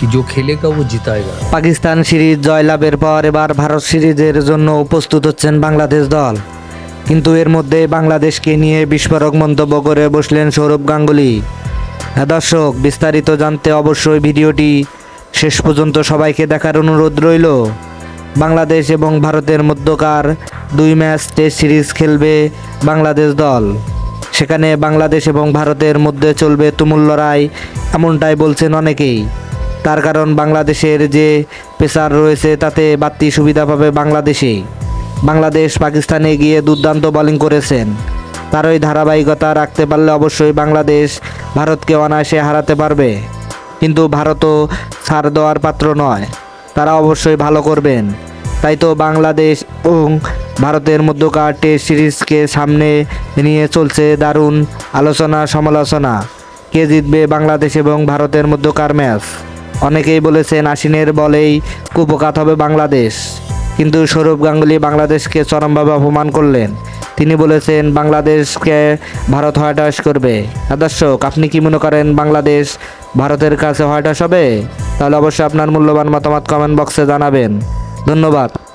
कि जो खेलेगा वो जिताएगा পাকিস্তান সিরিজ জয়লাভের পর এবার ভারত সিরিজের জন্য প্রস্তুত হচ্ছেন বাংলাদেশ দল কিন্তু এর মধ্যে বাংলাদেশকে নিয়ে বিস্ফোরক মন্তব্য করে বসলেন সৌরভ গাঙ্গুলি হ্যাঁ দর্শক বিস্তারিত জানতে অবশ্যই ভিডিওটি শেষ পর্যন্ত সবাইকে দেখার অনুরোধ রইল বাংলাদেশ এবং ভারতের মধ্যকার দুই ম্যাচ টেস্ট সিরিজ খেলবে বাংলাদেশ দল সেখানে বাংলাদেশ এবং ভারতের মধ্যে চলবে তুমুল লড়াই এমনটাই বলছেন অনেকেই তার কারণ বাংলাদেশের যে পেসার রয়েছে তাতে বাড়তি সুবিধা পাবে বাংলাদেশে। বাংলাদেশ পাকিস্তানে গিয়ে দুর্দান্ত বোলিং করেছেন। তার ওই ধারাবাহিকতা রাখতে পারলে অবশ্যই বাংলাদেশ ভারতকে অনায়াসে হারাতে পারবে। কিন্তু ভারতও ছাড় দেওয়ার পাত্র নয়। তারা অবশ্যই ভালো করবেন। তাই তো বাংলাদেশ এবং ভারতের মধ্যকার টেস্ট সিরিজকে সামনে নিয়ে চলছে দারুণ আলোচনা সমালোচনা কে জিতবে বাংলাদেশ এবং ভারতের মধ্যকার ম্যাচ অনেকেই বলেছেন আশ্বিনের বলেই কুপকাত হবে বাংলাদেশ। কিন্তু সৌরভ গাঙ্গুলি বাংলাদেশকে চরমভাবে অপমান করলেন। তিনি বলেছেন, বাংলাদেশকে ভারত হোয়াইট হাউস করবে। দর্শক, আপনি কি মনে করেন বাংলাদেশ ভারতের কাছে হোয়াইট হাউস হবে? তাহলে অবশ্যই আপনার মূল্যবান মতামত কমেন্ট বক্সে জানাবেন। ধন্যবাদ।